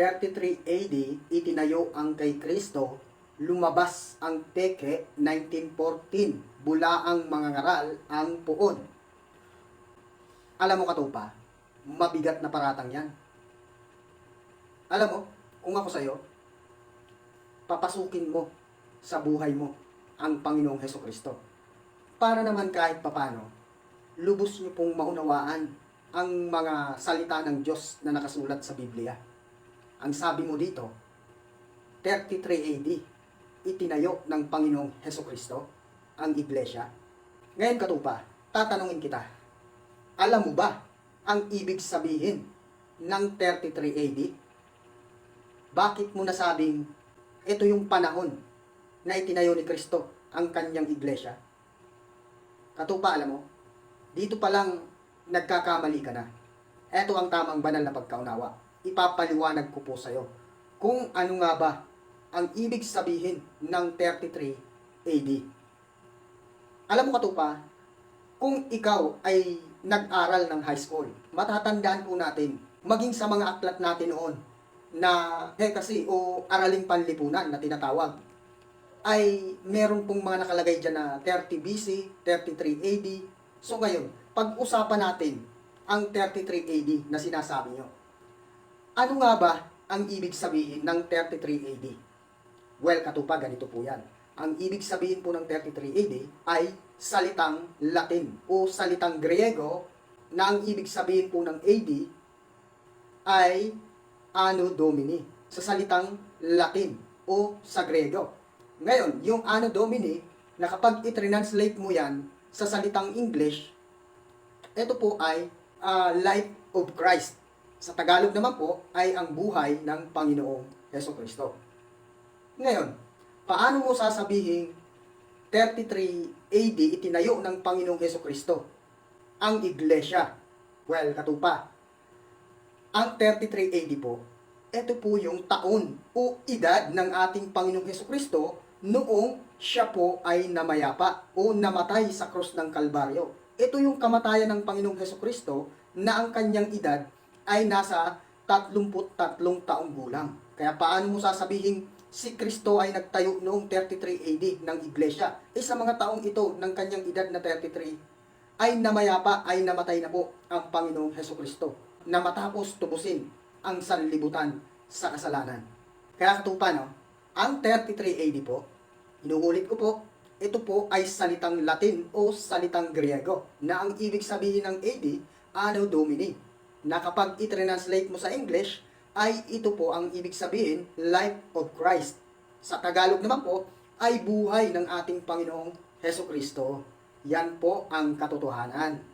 33 AD, itinayo ang kay Kristo, lumabas ang peke 1914, bula ang mga ngaral ang puon. Alam mo katupa, mabigat na paratang yan. Alam mo, kung ako sa'yo, papasukin mo sa buhay mo ang Panginoong Heso Kristo. Para naman kahit papano, lubos niyo pong maunawaan ang mga salita ng Diyos na nakasulat sa Biblia. Ang sabi mo dito, 33 AD, itinayo ng Panginoong Heso Kristo ang Iglesia. Ngayon katupa, tatanungin kita, alam mo ba ang ibig sabihin ng 33 AD? Bakit mo nasabing ito yung panahon na itinayo ni Kristo ang kanyang iglesia? Katupa, alam mo, dito pa lang nagkakamali ka na. Ito ang tamang banal na pagkaunawa. Ipapaliwanag ko po sa'yo kung ano nga ba ang ibig sabihin ng 33 AD. Alam mo katupa, kung ikaw ay nag-aral ng high school, matatandaan po natin, maging sa mga aklat natin noon, na eh kasi o araling panlipunan na tinatawag, ay meron pong mga nakalagay dyan na 30 BC, 33 AD. So ngayon, pag-usapan natin ang 33 AD na sinasabi nyo. Ano nga ba ang ibig sabihin ng 33 AD? Well, katupa, ganito po yan. Ang ibig sabihin po ng 33 AD ay salitang Latin o salitang Griego na ang ibig sabihin po ng AD ay Anno Domini sa salitang Latin o sa Grego. Ngayon, yung Anno Domini, na kapag i-translate mo yan sa salitang English, ito po ay ah, life of Christ. Sa Tagalog naman po ay ang buhay ng Panginoong Yeso Kristo. Ngayon, paano mo sasabihin 33 AD itinayo ng Panginoong Yeso Kristo ang iglesia? Well, katupa. Ang 33 AD po, ito po yung taon o edad ng ating Panginoong Heso Kristo noong siya po ay namayapa o namatay sa krus ng Kalbaryo. Ito yung kamatayan ng Panginoong Heso Kristo na ang kanyang edad ay nasa 33 taong gulang. Kaya paano mo sasabihin si Kristo ay nagtayo noong 33 AD ng iglesia? Eh sa mga taong ito ng kanyang edad na 33 ay namayapa, ay namatay na po ang Panginoong Heso Kristo na matapos tubusin ang sanlibutan sa kasalanan. Kaya katupa, no? Ang 33 AD po, inuulit ko po, ito po ay salitang Latin o salitang Griego na ang ibig sabihin ng AD, Anno Domini, na kapag i-translate mo sa English, ay ito po ang ibig sabihin, Life of Christ. Sa Tagalog naman po, ay buhay ng ating Panginoong Heso Kristo. Yan po ang katotohanan.